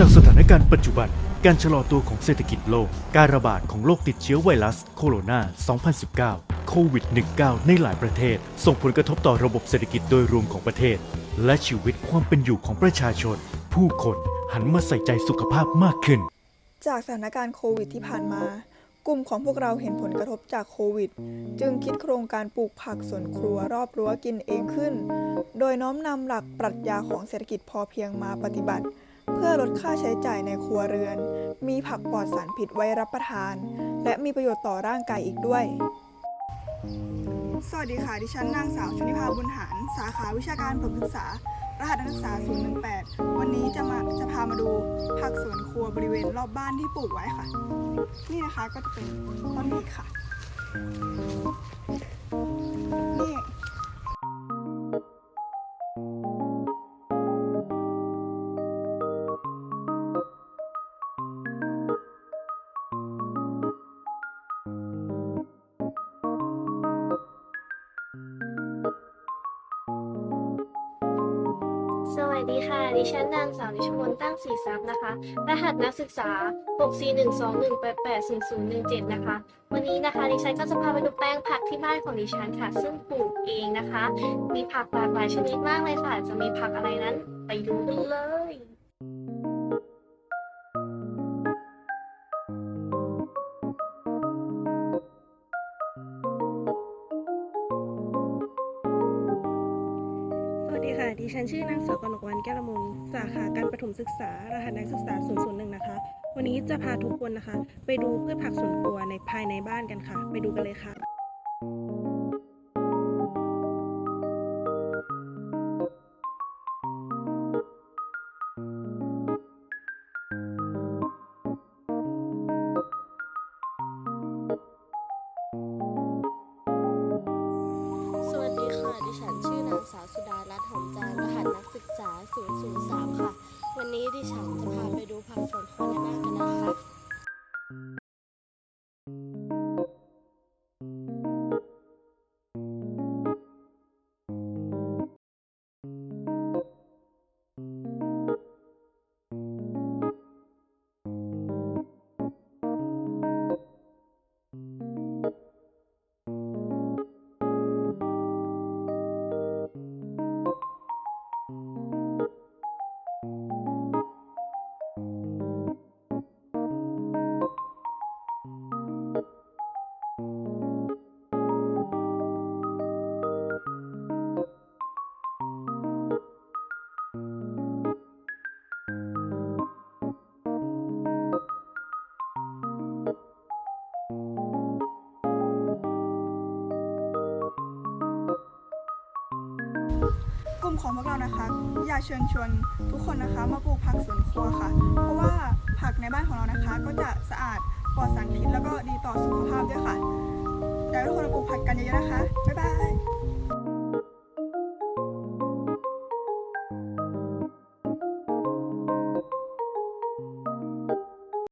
จากสถานการณ์ปัจจุบัน การชะลอตัวของเศรษฐกิจโลก การระบาดของโรคติดเชื้อไวรัสโคโรนา 2019 โควิด -19 ในหลายประเทศ ส่งผลกระทบต่อระบบเศรษฐกิจโดยรวมของประเทศ และชีวิตความเป็นอยู่ของประชาชน ผู้คนหันมาใส่ใจสุขภาพมากขึ้น จากสถานการณ์โควิดที่ผ่านมา กลุ่มของพวกเราเห็นผลกระทบจากโควิด จึงคิดโครงการปลูกผักสวนครัวรอบรั้วกินเองขึ้น โดยน้อมนำหลักปรัชญาของเศรษฐกิจพอเพียงมาปฏิบัติ ลดค่าใช้จ่ายในครัวเรือน มีผักปลอดสารพิษไว้รับประทาน และมีประโยชน์ต่อร่างกายอีกด้วย สวัสดีค่ะ ดิฉันนางสาวชนิภาบุญหารสาขาวิชาการผลศึกษา รหัสนักศึกษา 018 วันนี้จะมาจะพามาดูผักสวนครัวบริเวณรอบบ้านที่ปลูกไว้ค่ะ นี่นะคะก็จะเป็นต้นพริกค่ะ สวัสดีค่ะ ดิฉันนางสาวนิชมนตั้งสีทรัพย์นะคะ รหัสนักศึกษา 64121880017 นะคะ วันนี้นะคะดิฉันก็จะพาไปดูแปลงผักที่บ้านของดิฉันค่ะ ซึ่งปลูกเองนะคะ มีผักหลากหลายชนิดมากเลยค่ะ จะมีผักอะไรนั้น ไปดูกันเลย ดิฉันชื่อนางสาวกนกวรรณแก้วละมุนสาขาการประถมศึกษา รหัสนักศึกษา 001 นะคะ วันนี้จะพาทุกคนนะคะ ไปดูพืชผักสวนครัวในภายในบ้านกันค่ะ ไปดูกันเลยค่ะ นางสาวสุดารัตน์หอมจานรหัสนักศึกษา 003 ค่ะ มของพวกเรานะคะ อยากเชิญชวนทุกคนนะคะ มาปลูกผักสวนครัวค่ะ เพราะว่าผักในบ้านของเรานะคะ ก็จะสะอาดปลอดสารพิษแล้วก็ดีต่อสุขภาพด้วยค่ะอยากให้ทุกคนมาปลูกผักกันเยอะๆนะคะ บ๊ายบาย